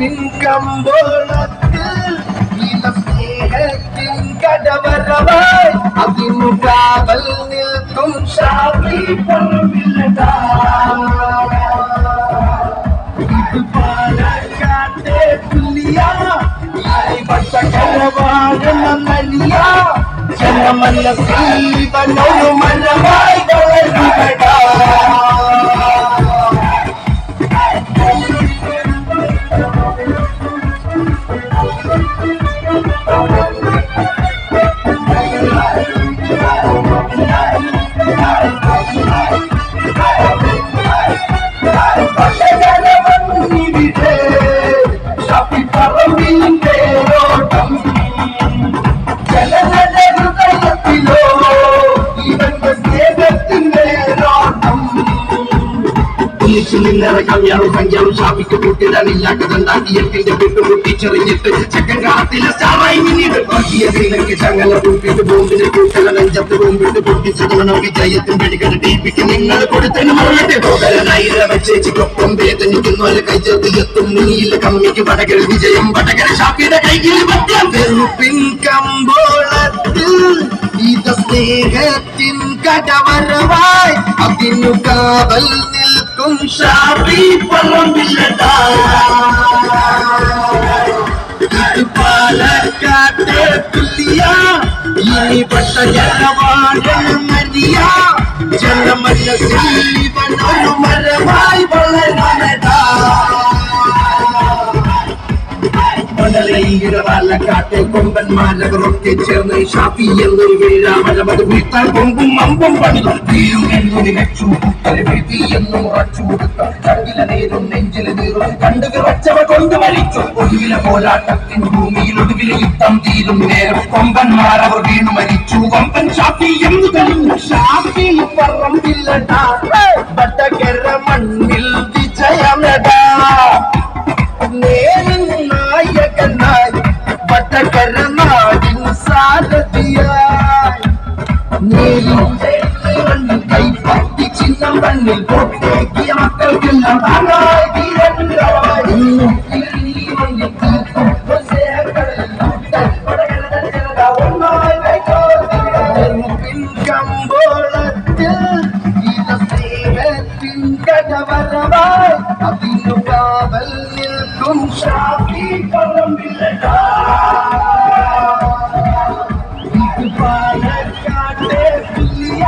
വെറുപ്പിൻ കമ്പോളത്തിൽ ഇല സ്നേഹത്തിൻ കടവരവായി അതിനു കാവൽ നിൽക്കും ഷാഫി പറമ്പില്ലടാ ഇത് പാലക്കാട്ടെ പുലിയ പച്ചക്കരവാഴുന്ന നലിയ ജനമല്ല സീവനൊരു മലവായി വളരുകടാ വിട്ടുമുട്ടിച്ചെറിഞ്ഞിട്ട് ചെക്കൻ കാത്തിലെ സ്റ്റാറായി പിന്നീട് ബാക്കിയ ചങ്ങല കൂട്ടിട്ട് ബോംബിനെ കൂട്ടല നെഞ്ചത്ത് ബോംബിട്ട് പൊട്ടിച്ചതാണ് വിജയത്തിൻ വെടികൾ ടീപ്പിക്ക് നിങ്ങൾ കൊടുത്തതിന് മറുപടി തോതരനായിര വെച്ചേച്ചിക്കൊപ്പം വേദനിക്കുന്നവരെ കൈചേർത്ത് എത്തും. മുനിയിലെ കമ്മിക്ക് വടകര വിജയം. വടകര ഷാപ്പിയുടെ കൈകിൽ പത്യം വെറുപ്പിൻ കമ്പോളത്തിൽ ഇത സ്നേഹത്തിൻ കടവരവായി അതിനു കാവൽ നിൽക്കും ഷാപ്പി പറമ്പില്ലടാ പാലക്കാട്ടെ പുലിയ ഇനി പട്ട ജനവാഴം മരിയ. ജനമല്ല സീവനൊരു മരമായി വളരണടാ മണലീര പാലക്കാട്ടെ കൊമ്പന്മാരവരൊക്കെ ചേർന്ന് ഷാഫി എന്നൊരു വീഴാമലമത് വീട്ടാൻ കൊമ്പും അമ്പും തീരും എന്നൊരു വീഴ്ത്തി എന്നും ഉറച്ചു കൊടുത്ത ചങ്കില കണ്ടു വിറച്ചവ കൊണ്ട് മരിച്ചു. ഒടുവിലെ പോരാട്ടത്തിൻ ഭൂമിയിൽ ഒടുവിലെ യുദ്ധം തീരും നേരം കൊമ്പന്മാരവർ വീണു മരിച്ചു. കൊമ്പൻ ഷാഫി എന്ന് തെളിഞ്ഞു. ഷാഫി പറമ്പില്ലടാ വടകര മണ്ണിൽ വിജയമടാ. നേരിൻ നായകനായി വടകര നാടിൻ സാരഥിയായി. നേരിന്റെ മണ്ണിൽ കൈപ്പത്തി ചിഹ്നം മണ്ണിൽ പൊട്ടേക്കിയ മക്കൾക്കെല്ലാം സ്നേഹത്തിൻ കടവരവായി അതിനു കാവൽ നിൽക്കും ഷാഫി പറമ്പില്ലടാ ഇത് പാലക്കാട്ടെ പുലിയ